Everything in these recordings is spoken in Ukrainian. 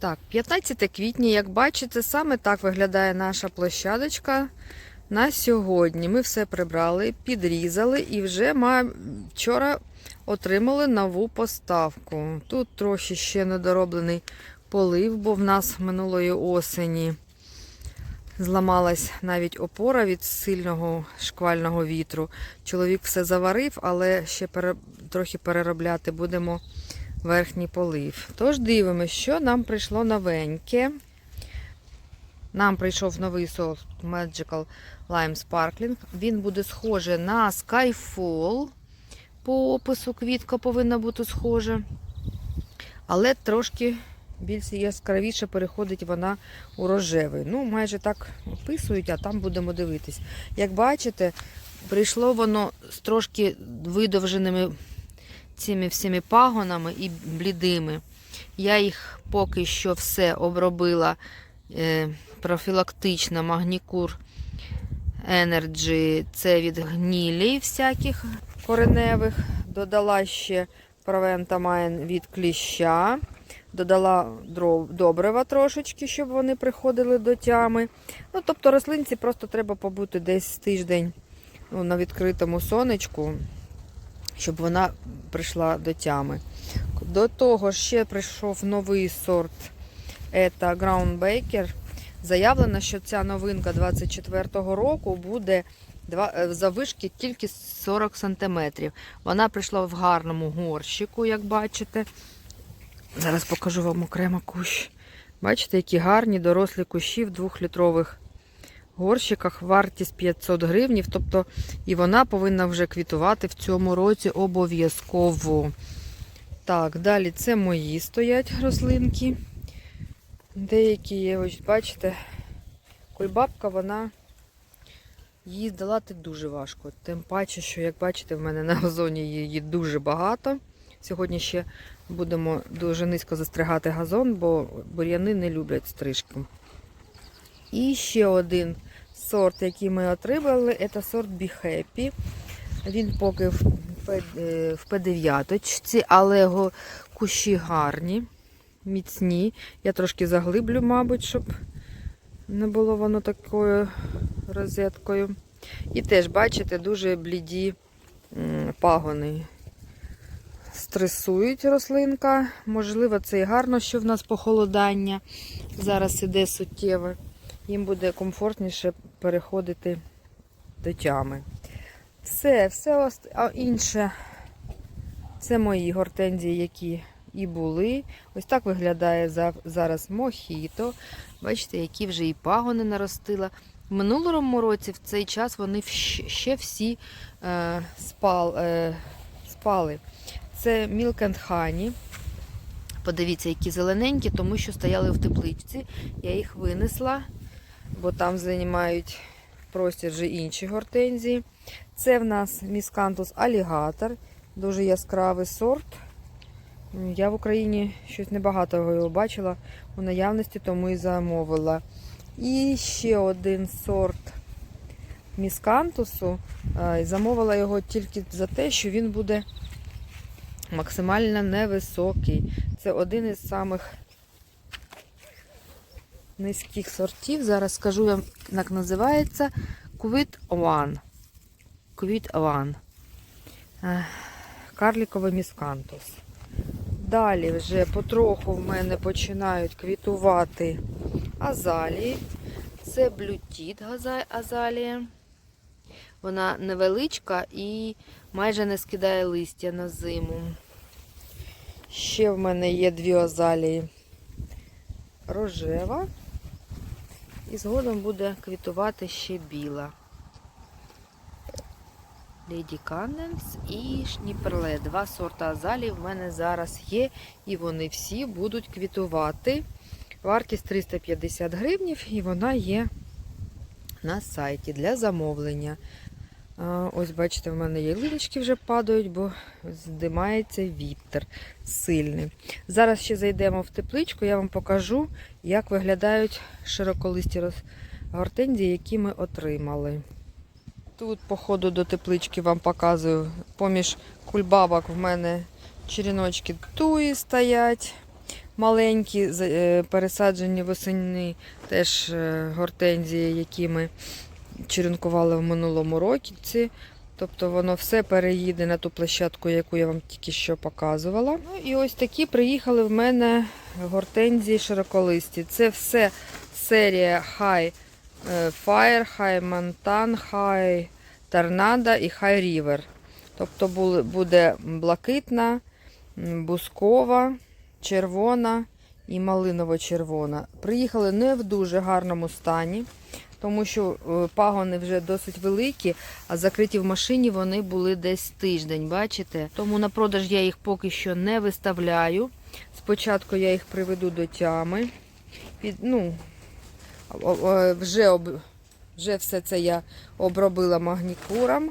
Так, 15 квітня, як бачите, саме так виглядає наша площадочка на сьогодні. Ми все прибрали, підрізали і вже ма... вчора отримали нову поставку. Тут трохи ще недороблений полив, бо в нас минулої осені зламалась навіть опора від сильного шквального вітру. Чоловік все заварив, але ще пере... трохи переробляти будемо верхній полив. Тож дивимося, що нам прийшло новеньке. Нам прийшов новий софт Magical Lime Sparkling. Він буде схожий на Skyfall. По опису квітка повинна бути схожа. Але трошки більш яскравіше переходить вона у рожевий. Ну, майже так описують, а там будемо дивитись. Як бачите, прийшло воно з трошки видовженими цими всіми пагонами і блідими. Я їх поки що все обробила е, профілактично магнікур Energy. Це від гнілі всяких кореневих. Додала ще Провентамайн від кліща. Додала добрива трошечки, щоб вони приходили до тями. Ну, тобто рослинці просто треба побути десь тиждень ну, на відкритому сонечку, щоб вона прийшла до тями. До того ще прийшов новий сорт це Ground Baker. Заявлено, що ця новинка 24-го року буде е, тільки 40 см. Вона прийшла в гарному горщику, як бачите. Зараз покажу вам окремо кущ. Бачите, які гарні дорослі кущі в двохлітрових горщиках. Вартість 500 гривнів. Тобто і вона повинна вже квітувати в цьому році обов'язково. Так, далі це мої стоять рослинки. Деякі ось бачите, кульбабка, вона її здолати дуже важко. Тим паче, що, як бачите, в мене на газоні її дуже багато. Сьогодні ще будемо дуже низько застригати газон, бо бур'яни не люблять стрижку. І ще один сорт, який ми отримали, це сорт Be Happy. Він поки в П- е, в П9, але його кущі гарні, міцні. Я трошки заглиблю, мабуть, щоб не було воно такою розеткою. І теж, бачите, дуже бліді пагони. Стресують рослинка. Можливо, це і гарно, що в нас похолодання зараз іде суттєве. Їм буде комфортніше переходити до тями. Все, все ост- а інше. Це мої гортензії, які і були. Ось так виглядає за- зараз мохіто. Бачите, які вже і пагони наростила. В минулому році в цей час вони ще всі е, спал, е, спали. Це Milk and Honey. Подивіться, які зелененькі, тому що стояли в тепличці. Я їх винесла, бо там займають простір вже інші гортензії. Це в нас міскантус алігатор, дуже яскравий сорт. Я в Україні щось небагато його бачила у наявності, тому і замовила. І ще один сорт міскантусу. Замовила його тільки за те, що він буде максимально невисокий. Це один із самих низьких сортів. Зараз скажу вам, як називається Quit One. Quit One. Карліковий міскантус. Далі вже потроху в мене починають квітувати азалії. Це блютіт азалія. Вона невеличка і майже не скидає листя на зиму. Ще в мене є дві азалії. Рожева. І згодом буде квітувати ще біла. Леді Канненс і Шніперле. Два сорта азалій в мене зараз є, і вони всі будуть квітувати. Вартість 350 гривнів, і вона є на сайті для замовлення. Ось, бачите, в мене є лилечки вже падають, бо здимається вітер сильний. Зараз ще зайдемо в тепличку, я вам покажу, як виглядають широколисті гортензії, які ми отримали. Тут, по ходу до теплички, вам показую, поміж кульбабок в мене черіночки туї стоять. маленькі, е, пересаджені восени теж е, гортензії, які ми черенкували в минулому році. Тобто воно все переїде на ту площадку, яку я вам тільки що показувала. Ну і ось такі приїхали в мене гортензії широколисті. Це все серія High е, Fire, High Mountain, High Tornado і High River. Тобто буде блакитна, бускова, червона і малиново-червона. Приїхали не в дуже гарному стані, тому що е, пагони вже досить великі, а закриті в машині вони були десь тиждень, бачите? Тому на продаж я їх поки що не виставляю. Спочатку я їх приведу до тями. Під, ну, вже, об, вже все це я обробила магнікуром.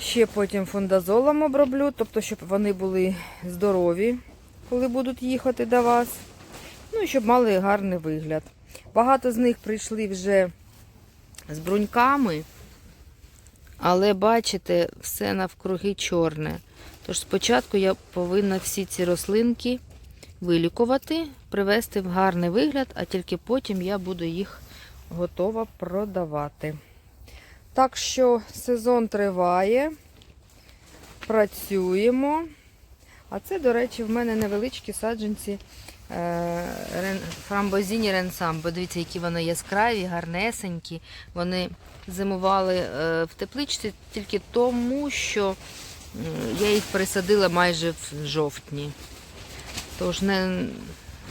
Ще потім фундазолом оброблю, тобто, щоб вони були здорові, коли будуть їхати до вас. Ну і щоб мали гарний вигляд. Багато з них прийшли вже з бруньками, але бачите, все навкруги чорне. Тож спочатку я повинна всі ці рослинки вилікувати, привести в гарний вигляд, а тільки потім я буду їх готова продавати. Так що сезон триває, працюємо. А це, до речі, в мене невеличкі саджанці фрамбозіні ренсам. Подивіться, які вони яскраві, гарнесенькі. Вони зимували е, в тепличці тільки тому, що я їх присадила майже в жовтні. Тож не,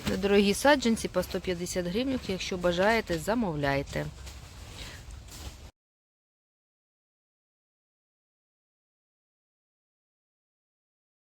недорогі саджанці по 150 гривень, якщо бажаєте, замовляйте.